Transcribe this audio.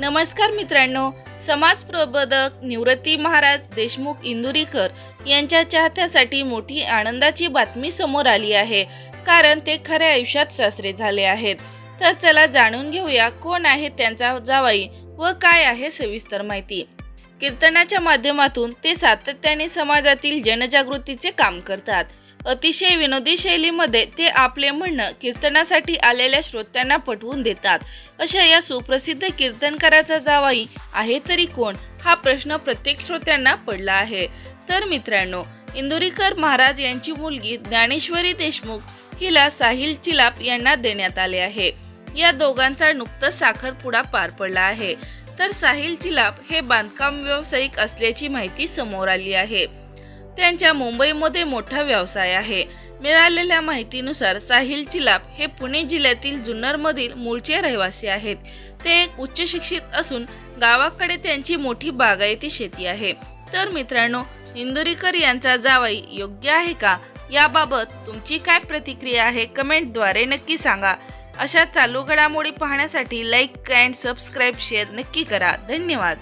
नमस्कार मित्रांनो समाज प्रबोधक निवृत्ती महाराज देशमुख इंदुरीकर यांच्या चाहत्यासाठी मोठी आनंदाची बातमी समोर आली आहे कारण ते खऱ्या आयुष्यात सासरे झाले आहेत. तर चला जाणून घेऊया कोण आहे त्यांचा जावाई व काय आहे सविस्तर माहिती. कीर्तनाच्या माध्यमातून ते सातत्याने समाजातील जनजागृतीचे काम करतात. अतिशय विनोदी शैलीमध्ये ते आपले म्हणणं कीर्तनासाठी आलेल्या श्रोत्यांना पटवून देतात. अशा या सुप्रसिद्ध कीर्तनकाराचा जावाई आहे तरी कोण? हा प्रश्न प्रत्येक श्रोत्यांना पडला आहे. तर मित्रांनो इंदुरीकर महाराज यांची मुलगी ज्ञानेश्वरी देशमुख हिला साहिल चिलाप यांना देण्यात आले आहे. या दोघांचा नुकतंच साखरपुडा पार पडला आहे. तर साहिल चिलाप हे बांधकाम व्यावसायिक असल्याची माहिती समोर आली आहे. त्यांच्या मुंबईमध्ये मोठा व्यवसाय आहे. मिळालेल्या माहितीनुसार साहिल चिलाप हे पुणे जिल्ह्यातील जुन्नरमधील मूळचे रहिवासी आहेत. ते एक उच्च शिक्षित असून गावाकडे त्यांची मोठी बागायती शेती आहे. तर मित्रांनो इंदुरीकर यांचा जावाई योग्य आहे का? याबाबत तुमची काय प्रतिक्रिया आहे? कमेंटद्वारे नक्की सांगा. अशा चालू घडामोडी पाहण्यासाठी लाईक अँड सबस्क्राईब शेअर नक्की करा. धन्यवाद.